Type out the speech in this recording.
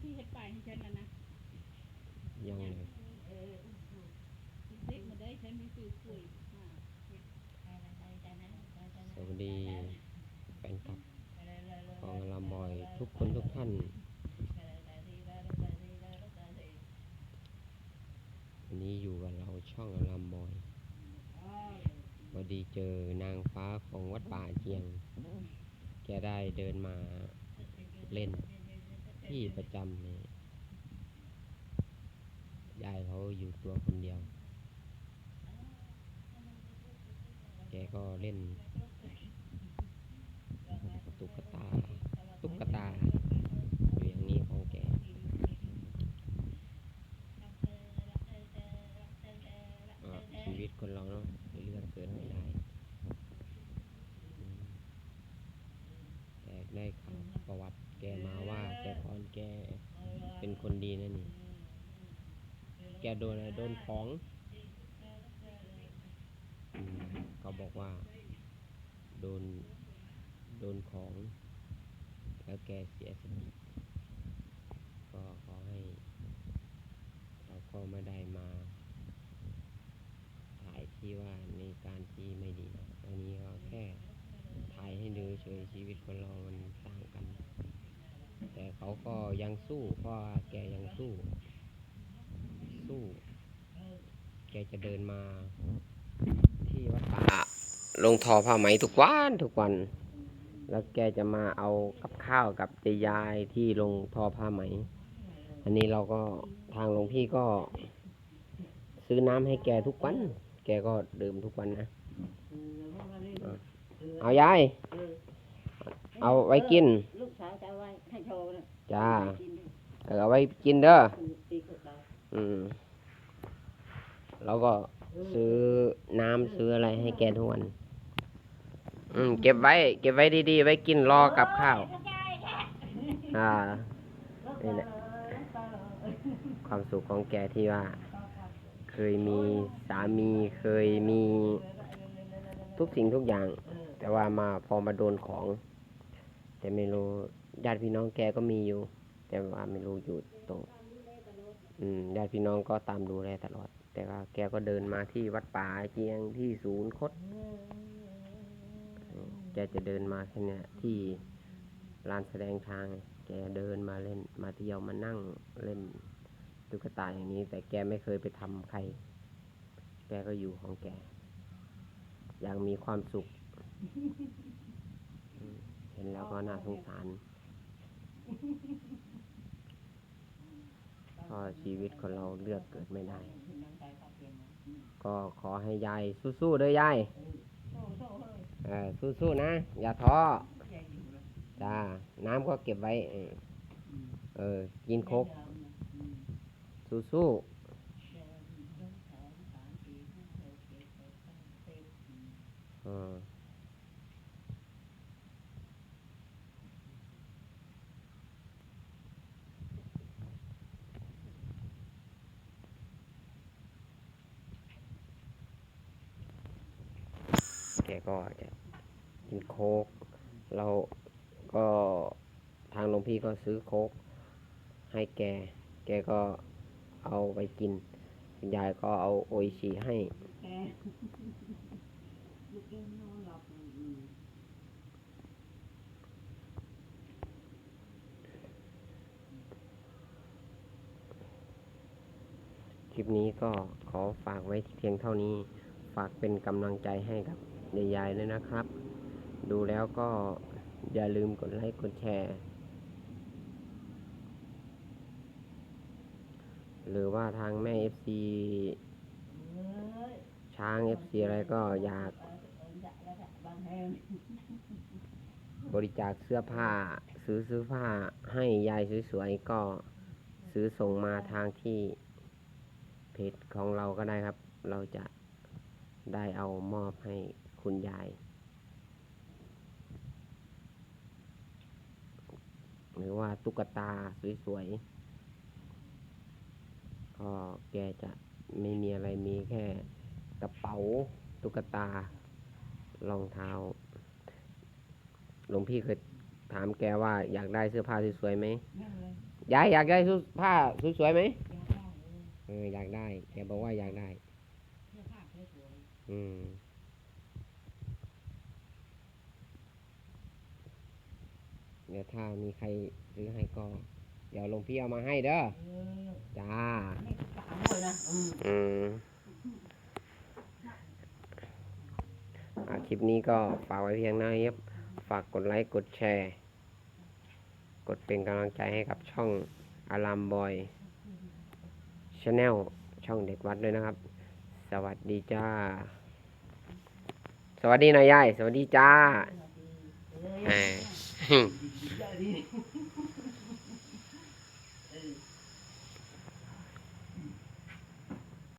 ที่เฮ็ดป้ายให้ฉันน่ะนะยังเลยเออเด็กมาได้ฉันมีซื้อกล้วยสวัสดีแฟนคลับของลำบอยทุกคนทุกท่านวันนี้อยู่กับเราช่องลำบอยพอดีเจอนางฟ้าของวัดป่าเจียง แกได้เดินมาเล่น ที่ประจำเลยยายเขาอยู่ตัวคนเดียว แกก็เล่น ตุ๊กตา ตุ๊กตาอยู่อย่างนี้ของแก ชีวิตคนเราเนาะเลือกเกิดไม่ได้อืมแต่ได้ข่าวประวัติแกมาว่า แต่ก่อนแกเป็นคน ดีนั่นนี่ แกโดนโดนของเขาบอกว่า โดน โดนของ แล้วแกเสียสติก็ขอให้ เราก็ไม่ได้มา ถ่ายที่ว่าในการที่ไม่ดีอันนี้ก็แค่ถ่ายให้ดูเฉยชีวิตคนเรา มันต่างกัน แต่เขาก็ยังสู้เพราะแกยังสู้ สู้ แกจะเดินมา ที่วัดป่าลงทอผ้าไหมทุกวันทุกวัน แล้วแกจะมาเอากับข้าวกับเจยายที่ลงทอผ้าไหม อันนี้เราก็ทางหลวงพี่ก็ ซื้อน้ำให้แกทุกวัน แกก็ดื่มทุกวันนะเอายาย เอาไว้กิน จ้าเอาไว้กินเด้ออืมเราก็ซื้อน้ำซื้ออะไรให้แกทุกวันอืม เก็บไว้ เก็บไว้ดีๆ ไว้กินรอกับข้าว อ่า นี่แหละ ความสุขของแกที่ว่า เคยมีสามีเคยมีทุกสิ่งทุกอย่าง แต่ว่ามาพอมาโดนของ แต่ไม่รู้ ญาติพี่น้องแกก็มีอยู่ แต่ว่าไม่รู้อยู่ตรงอืมญาติพี่น้องก็ตามดูแลตลอด แต่ว่าแกก็เดินมาที่วัดป่าเจียงที่ศูนย์คดแกจะเดินมาแค่เนี้ยที่ลานแสดงช้าง แกเดินมาเล่น มาเที่ยวมานั่งเล่นตุ๊กตาอย่างนี้ แต่แกไม่เคยไปทำใคร แกก็อยู่ของแก อย่างมีความสุข เห็นแล้วก็น่าสงสาร เพราะชีวิตคนเราเลือกเกิดไม่ได้ ก็ขอให้ยายสู้ๆเด้อยายเออสู้ๆนะ อย่าท้อจ้าน้ำก็เก็บไว้ เออเออกินโคก สู้ๆเอ กก็จะกินโคกเราก็ทางหลวงพี่ก็ซื้อโคกให้แก แกก็เอาไปกินคุณยายก็เอาโออิชิให้ คลิปนี้ก็ขอฝากไว้เพียงเท่านี้ ฝากเป็นกำลังใจให้กับ ยายๆด้วยนะครับ ดูแล้วก็อย่าลืมกดไลค์กดแชร์ หรือว่าทางแม่ FC ช้าง FC อะไรก็อยาก บริจาคเสื้อผ้า ซื้อซื้อผ้าให้ยายสวยๆ ก็ซื้อส่งมาทางที่เพจของเราก็ได้ครับ เราจะได้เอามอบให้ คุณยาย หรือว่าตุ๊กตาสวยๆก็แกจะไม่มีอะไรมีแค่กระเป๋าตุ๊กตารองเท้าหลวงพี่เคยถามแกว่าอยากได้เสื้อผ้าสวยๆไหมนั่นเลยยยายอยากได้ชุดผ้าสวยๆไหมอยากได้เออเอออยากได้แกบอกว่าอยากได้เสื้อผ้าสวยอืม เดี๋ยวถ้ามีใครซื้อให้ก็ เดี๋ยวหลวงพี่เอามาให้เด้อเออจ้าไม่กล้าด้วยนะอืมอืมอะคลิปนี้ก็ฝากไว้เพียงเท่านี้ครับฝากกดไลค์กดแชร์ กดเป็นกำลังใจให้กับช่องอารามบอยชาแนลช่องเด็กวัดด้วยนะครับ สวัสดีจ้า สวัสดีหนายยายสวัสดีจ้าเ你